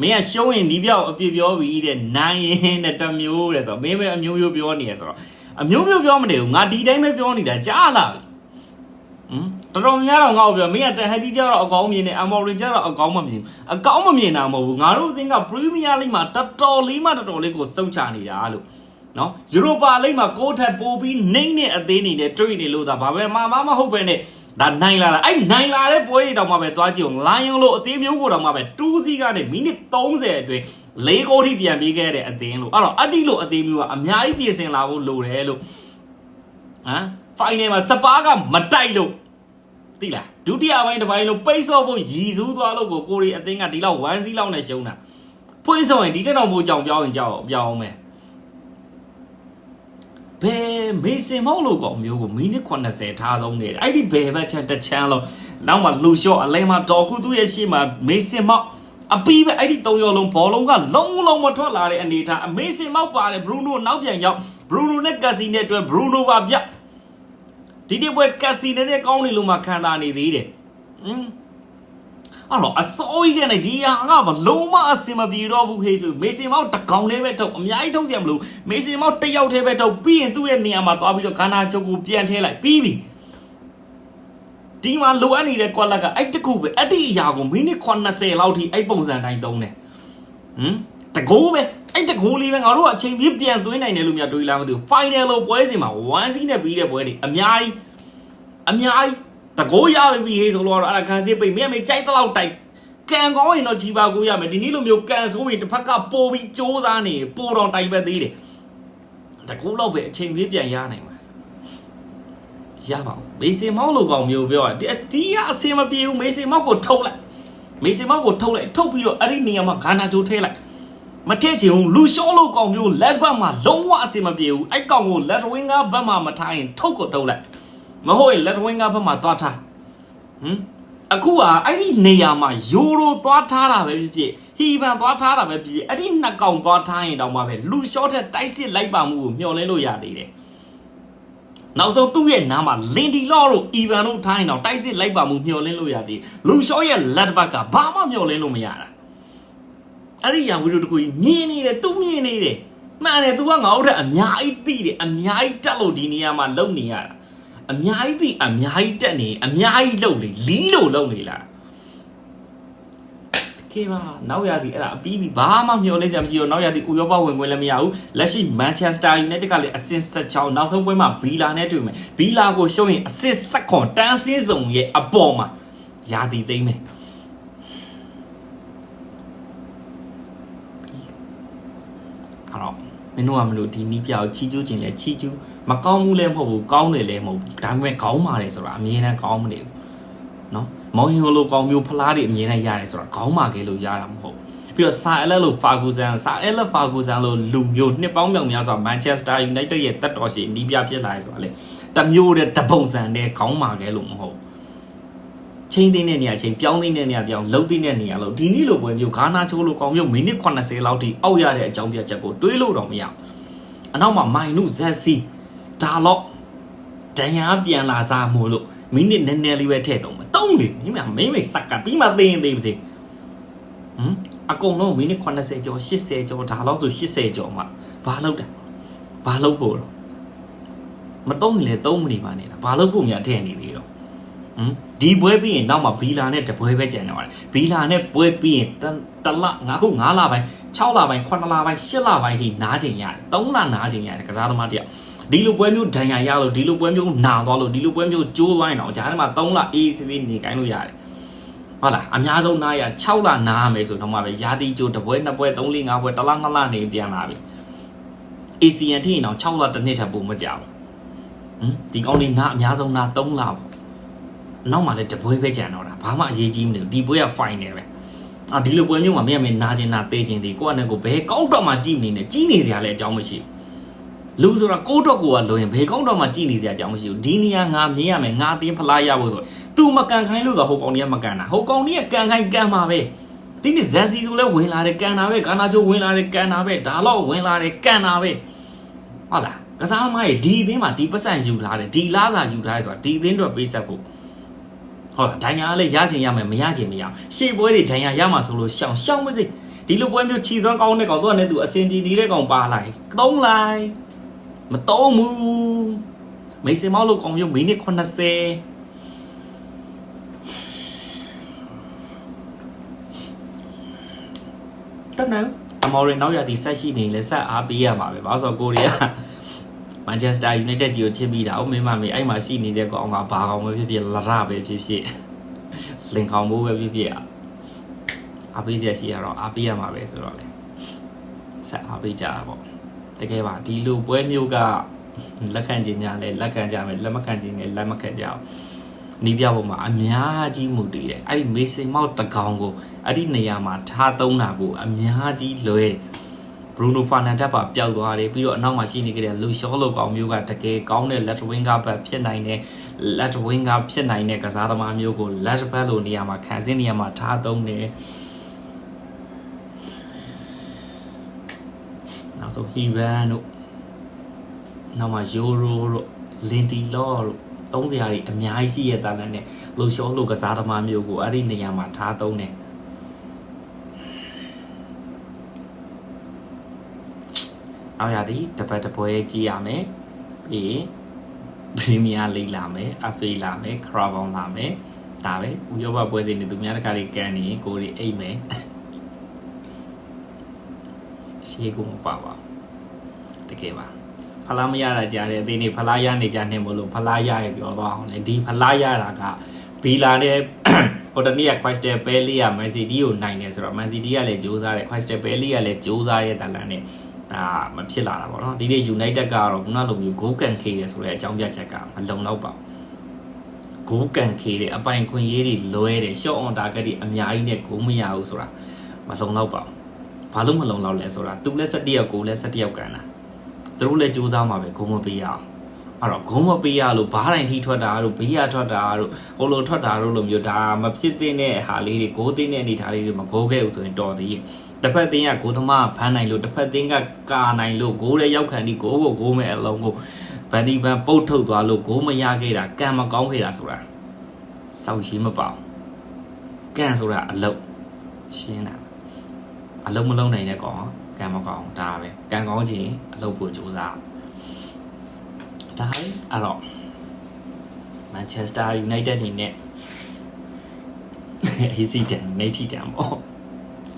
မင်းကရှုံးရင်ဒီပြောက်အပြစ်ပြောပြီးတဲ့နိုင်ရင်တဲ့တစ်မျိုးတဲ့ဆိုတော့မင်းပဲအမျိုးမျိုးပြောနေရဆိုတော့အမျိုးမျိုးပြောမနေဘူးငါဒီတိုင်းပဲပြောနေတာကြားလာပြီဟမ်တော်တော်များတော့ငါ့ကိုပြောမင်းကတန်ဟက်တီကျတော့အကောင်းမြင်နေအမော်ရင်ကျတော့အကောင်းမမြင်ဘူးအကောင်းမမြင်တာမဟုတ်ဘူးငါတို့အသင်းကပရီးမီးယားလိမှာတော်တော်လေးမှတော်တော်လေးကိုစုံချနေတာလို့နော်ယူရိုပါလိမှာကိုထက်ပိုပြီးနှိမ့်တဲ့အသေးနေနဲ့တွေ့နေလို့သာဘာပဲမမမဟုတ်ပဲနဲ့ ဒါနိုင်လာတာအဲ့နိုင်လာတဲ့ပွဲတွေတောင်မှပဲသွားကြည့်အောင်လိုင်းယုံလို့အသေးမျိုးကိုတောင်မှပဲ2စီးကနေမိနစ်30အတွင်း၄ဂိုးထိပြန်ပေးခဲ့တဲ့အသင်းလို့အဲ့တော့အတိလို့အသေးမျိုးကအများကြီးပြင်ဆင်လာဖို့လိုတယ်လို့ဟမ်ဖိုင်နယ်မှာစပါးကမတိုက်လို့သိလားဒုတိယပိုင်းတစ်ပိုင်းလုံးပိတ်ဆော့ဖို့ရည်စူးသွားလို့ကိုကိုရီအသင်းကဒီလောက်1စီးလောက်နဲ့ရှုံးတာဖွင့်ဆော့ရင်ဒီတက်တော်မိုးကြောင်ပြောင်းရင်ကြောက်အောင်ပြောင်းအောင်မယ် ဘယ်မေစင်မောက်လို့ကောင်မျိုးကိုမိနစ်80ထားဆုံးနေတယ်အဲ့ဒီဘယ်ဘက်ချန်တစ်ချမ်းလုံးနောက်မှလူလျှော့အလဲမှာတော်ခုသူ့ရဲ့ရှေ့မှာမေစင်မောက်အပီးပဲအဲ့ဒီ၃ရောလုံးဘောလုံးကလုံးလုံးမထွက်လာတဲ့အနေထားအမေစင်မောက်ပါတယ်ဘရူနိုနောက်ပြန်ရောက်ဘရူနိုနဲ့ကက်စီနဲ့အတွက်ဘရူနိုပါပြတ်ဒီနေ့ပွဲကက်စီနေတဲ့ကောင်းနေလို့မှခံတာနေသေးတယ်။ဟင်း အဲ့တော့အစိုးရကနေဒီဟာကမလုံးမအစင်မပြေတော့ဘူးခေဆိုမေစင်မောက်တကောင်လေးပဲထုတ်အများကြီးထုတ်စရာမလိုမေစင်မောက်တစ်ယောက်တည်းပဲထုတ်ပြီးရင်သူ့ရဲ့နေရာမှာသွားပြီးတော့ဂါနာချုပ်ကိုပြန်ထည့်လိုက်ပြီးပြီဒီမှာလိုအပ်နေတဲ့ကွက်လက်ကအဲ့တခုပဲအဲ့ဒီအရာကိုမိနစ်80လောက်ထိအဲ့ပုံစံတိုင်းသုံးတယ်ဟမ်တကိုးပဲအဲ့တကိုးလေးပဲငါတို့ကအချိန်ပြည့်ပြန်သွင်းနိုင်တယ်လို့များတွေးလားမသိဘူး final လို့ပွဲစဉ်မှာ1စီးနဲ့ပြီးတဲ့ပွဲတွေအများကြီးအများကြီး တကိုးရပြီဟေးဆိုတော့အဲ့ဒါခံစစ်ပိတ်မင်းအမေကြိုက်တော့တိုက်ကန်ကောင်းရင်တော့ဂျီပါကိုရမယ်ဒီနေ့လိုမျိုးကန်ဆိုးရင်တစ်ဖက်ကပိုပြီးစ조사နေပိုတော့တိုင်ပဲသေးတယ်တကိုးတော့ပဲအချိန်လေးပြန်ရနိုင်မှာရပါဘူးမေစင်မောက်လိုကောင်မျိုးပြောတာဒီဒီကအစင်မပြေဘူးမေစင်မောက်ကိုထုတ်လိုက်မေစင်မောက်ကိုထုတ်လိုက်ထုတ်ပြီးတော့အဲ့ဒီနေရာမှာဂါနာဂျိုထည့်လိုက်မထည့်ချင်ဘူးလူရှော့လို့ကောင်မျိုး left back မှာလုံးဝအစင်မပြေဘူးအဲ့ကောင်ကို left winger ဘက်မှာမထားရင်ထုတ်ကိုထုတ်လိုက် မဟုတ်ရင်လက်ဝင်းကားဘက်မှာသွားထားဟမ်အခုကအဲ့ဒီနေရာမှာယူရိုသွားထားတာပဲဖြစ်ဖြစ်ဟီဗန်သွားထားတာပဲဖြစ်ဖြစ်အဲ့ဒီနှစ်ကောင်သွားထားရင်တောင်မှပဲလူရှော့ထက်တိုက်စစ်လိုက်ပါမှုကိုမျှော်လင့်လို့ရသေးတယ်နောက်ဆုံးသူ့ရဲ့နားမှာလင်ဒီလော့တို့အီဗန်တို့ထားရင်တော့တိုက်စစ်လိုက်ပါမှုမျှော်လင့်လို့ရသေးလူရှော့ရဲ့လက်ဘက်ကဘာမှမျှော်လင့်လို့မရတာအဲ့ဒီရာဝီတို့တကူကြီးမြင်နေတယ်သူမြင်နေတယ်မှန်တယ် तू ကငါတို့ထက်အများကြီးတိတယ်အများကြီးတက်လို့ဒီနေရာမှာလုံနေရတာ အများကြီးသိအများကြီးတက်နေအများကြီးလုံနေလီးလို့လုံနေလားကေပါနောက်ရသည်အဲ့ဒါအပြီးပြီဘာမှမျှော်လင့်စရာမရှိတော့နောက်ရသည်ဥရောပဝင်ခွင့်လည်းမရဘူးလက်ရှိမန်ချက်စတာယူနိုက်တက်ကလည်းအဆင့်16နောက်ဆုံးပွဲမှာဘီလာနဲ့တွေ့မယ်ဘီလာကိုရှုံးရင်အဆင့်16တန်းစင်းစုံရဲ့အပေါ်မှာရာသီသိမ့်မယ်အဲ့တော့ မင်းတို့ကမလို့ဒီနီးပြောက်ချီကျူးခြင်းလဲချီကျူးမကောင်းဘူးလဲမဟုတ်ဘူးကောင်းတယ်လဲမဟုတ်ဘူးဒါပေမဲ့ကောင်းပါတယ်ဆိုတာအမြဲတမ်းကောင်းမနေဘူးနော်မောင်ဟင်လိုကောင်မျိုးဖလားတွေအမြဲတမ်းရတယ်ဆိုတာကောင်းပါကေလို့ရတာမဟုတ်ဘူးပြီးတော့ဆာအလက်လိုဖာဂူဆန်ဆာအလက်ဖာဂူဆန်လိုလူမျိုးနှစ်ပေါင်းမြောက်များစွာမန်ချက်စတာယူနိုက်တက်ရဲ့တက်တော်ရှိနီးပြဖြစ်လာရဲဆိုတာလေတမျိုးတဲ့တပုံစံနဲ့ကောင်းပါကေလို့မဟုတ်ဘူး ချင်းသိတဲ့နေရာချင်းပြောင်းသိတဲ့နေရာပြောင်းလှုပ်သိတဲ့နေရာလို့ဒီနေ့လိုပွဲမျိုးဂါနာချိုးလိုကောင်မျိုးမိနစ်80လောက်ထိအောက်ရတဲ့အကြောင်းပြချက်ကိုတွေးလို့တော့မရဘူးအနောက်မှာမိုင်နုဇက်စီဒါတော့ဒန်ယာပြန်လာစားမို့လို့မိနစ်နည်းနည်းလေးပဲထည့်တော့မယ်တုံးလေမိမမင်းမစက်ကပြီးမှသိရင်သိပါစေဟမ်အကုန်လုံးမိနစ်80ကျော်80ကျော်ဒါတော့ဆို80ကျော်မှဘာလုပ်တာဘာလုပ်ဖို့တော့မတုံးရင်လည်းတုံးမနေပါနဲ့လားဘာလုပ်ဖို့များထည့်နေသေးတော့ဟမ် ဒီပွဲပြီးရင်နောက်မှာဘီလာနဲ့တပွဲပဲကြံနေပါတယ်ဘီလာနဲ့ပွဲပြီးရင်တလငါခု9လပိုင်း6လပိုင်း9လပိုင်း10လပိုင်းထိနားချိန်ရတယ်3လနားချိန်ရတယ်ကစားသမားတယောက်ဒီလိုပွဲမျိုးဒဏ်ရာရလို့ဒီလိုပွဲမျိုးနာသွားလို့ဒီလိုပွဲမျိုးကျိုးသွားရင်တော့ဂျားထဲမှာ3လအေးစစ်စစ်နေခိုင်းလို့ရတယ်ဟုတ်လားအများဆုံးနားရ6လနားရမယ်ဆိုတော့မှပဲရာသီကျိုးတစ်ပွဲနှစ်ပွဲ3 4 5ပွဲတစ်လနှစ်လနေပြန်လာပြီ ACN ထိရင်တော့6လတစ်နှစ်ထပ်ပိုမကြောက်ဟမ်ဒီကောင်းလေးနားအများဆုံးနား3လပေါ့ နောက်မှလည်းတပွဲပဲကြံတော့တာဘာမှအရေးကြီးမနေဘူးဒီပွဲက final ပဲအာဒီလိုပွဲမျိုးမှာမင်းကမင်းနာကျင်နာသေးခြင်းဒီကိုယ့်အနေကိုဘယ်ကောက်တော့မှကြည်နေနဲ့ကြီးနေစရာလည်းအကြောင်းမရှိဘူးလူဆိုတာကိုယ့်တော့ကိုယ်ကလိုရင်ဘယ်ကောက်တော့မှကြည်နေစရာအကြောင်းမရှိဘူးဒီနေရာငါမြင်ရမယ်ငါအတင်းဖလားရဖို့ဆိုသူမကန်ခိုင်းလို့တော့ဟိုကောင်ကြီးကမကန်တာဟိုကောင်ကြီးကကန်ခိုင်းကန်မှာပဲဒီနေ့ဇက်စီဆိုလဲဝင်လာတယ်ကန်တာပဲဂါနာချိုဝင်လာတယ်ကန်တာပဲဒါတော့ဝင်လာတယ်ကန်တာပဲဟုတ်လားကစားသမားရဲ့ဒီအသင်းမှာဒီပတ်စံယူထားတယ်ဒီလားစာယူထားတယ်ဆိုတာဒီအသင်းတော့ပေးဆက်ဖို့ ဟုတ်လားဒိုင်ယာလည်းရချင်ရမယ်မရချင်မရအောင်ရှေ့ပွဲတွေဒိုင်ယာရမှာဆိုလို့ရှောင်းရှောင်းမစိဒဒီလိုပွဲမျိုးခြီစွမ်းကောင်းတဲ့ကောင်သူကလည်းသူအစင်ပြေနေတဲ့ကောင်ပါလိုက်သုံးလိုက်မသုံးဘူးမိတ်စင်မောက်လို့ကောင်မျိုးမိနစ်80တနန်းအမော်ရီနောက်ရသည်ဆက်ရှိနေလဲဆက်အားပေးရမှာပဲဘာလို့ဆိုတော့ကိုရီးယား မန်ချက်စတာယူနိုက်တက်ကြီးကိုချစ်ပြီးတာအမင်းမမေအဲ့မှာရှိနေတဲ့ကောင်ကဘာကောင်ပဲဖြစ်ဖြစ်လရပဲဖြစ်ဖြစ်လင်ခေါင်ဖို့ပဲဖြစ်ဖြစ်အားပေးစရာရှိရတော့အားပေးရမှာပဲဆိုတော့လေဆက်အားပေးကြတာပေါ့တကယ်ပါဒီလိုပွဲမျိုးကလက်ခံခြင်းညာလဲလက်ခံကြမယ်လက်မခံခြင်းနဲ့လက်မခံကြအောင်နီးပြပေါ်မှာအများကြီးမူတည်တယ်အဲ့ဒီမေစင်မောက်တကောင်ကိုအဲ့ဒီနေရာမှာထားသုံးတာကိုအများကြီးလွဲတယ် ဘရူနိုဖာနန်တက်ပါပျောက်သွားတယ်ပြီးတော့အနောက်မှာရှိနေကြတဲ့လူရှောလိုကောင်မျိုးကတကယ်ကောင်းတဲ့ left wing ကဘက်ဖြစ်နိုင်တဲ့ left wing ကဖြစ်နိုင်တဲ့ကစားသမားမျိုးကို left back လိုနေရာမှာခံစင်းနေရာမှာထားသုံးတယ်နောက်ဆုံး Hivan တို့နောက်မှာ Euro တို့ Lindy Law တို့သုံးစရာတွေအများကြီးရှိရတဲ့တန်းနဲ့လူရှောလိုကစားသမားမျိုးကိုအဲ့ဒီနေရာမှာထားသုံးတယ် နောက်ရသည်တပတ်တစ်ပွဲကြည့်ရမယ်ပြီးရင်ပရီးမီးယားလိလာမယ်အဖေလာမယ်ခရာဘောင်လာမယ်ဒါပဲဥရောပပွဲစဉ်တွေသူများတခါလေးကန်နေရင်ကိုယ်တွေအိတ်မယ်ရှေးကိုမပါပါတကယ်ပါဖလားမရတာကြားတယ်အသေးနေဖလားရနေကြနေမလို့ဖလားရရပြောသွားအောင်လေဒီဖလားရတာကဘီလာနဲ့ဟိုတနေ့က Crystal Palace က Man City ကိုနိုင်တယ်ဆိုတော့ Man City ကလည်းကြိုးစားတယ် Crystal Palace ကလည်းကြိုးစားရဲ့တန်လန်နဲ့ ဒါမဖြစ်လာတာပေါ့နော်ဒီနေ့ United ကတော့ခုနလိုမျိုး goal can ခေတယ်ဆိုတဲ့အကြောင်းပြချက်ကမလုံတော့ပါဘူး goal can ခေတယ်အပိုင်ခွင့်ရေးတွေလွဲတယ် shot on target တွေအများကြီးနဲ့ goal မရဘူးဆိုတာမလုံတော့ပါဘူးဘာလို့မလုံတော့လဲဆိုတာသူလည်း17ယောက်ကိုလည်း17ယောက်ကန်တာသူတို့လည်းကြိုးစားမှာပဲ goal မပေးရအောင်အဲ့တော့ဂုံးမပေးရလို့ဘားတိုင်းထိထွက်တာတို့ဘေးရထွက်တာတို့ဟိုလိုထွက်တာတို့လိုမျိုးဒါမဖြစ်သင့်တဲ့ဟာလေးတွေဂိုးသိတဲ့အနေထားလေးတွေမဂိုးခဲ့ဘူးဆိုရင်တော်သေး တစ်ဖက်သင်းကဂိုးသမားဖမ်းနိုင်လို့တစ်ဖက်သင်းကကာနိုင်လို့ဂိုးရဲ့ရောက်ခံဒီဂိုးကိုဂိုးမဲ့အလုံးကိုဗန်ဒီဗန်ပုတ်ထုတ်သွားလို့ဂိုးမရခဲ့တာကံမကောင်းခဲ့တာဆိုတာစောက်ရှိမပေါ့ကံဆိုတာအလုတ်ရှင်းတာအလုံးမလုံးနိုင်တဲ့ကောင်ကံမကောင်းဒါပဲကံကောင်းခြင်းအလုတ်ပို့ကြိုးစားဒါပဲအဲ့တော့ Manchester United နေနဲ့ AC တန်နေတီတန်ပေါ့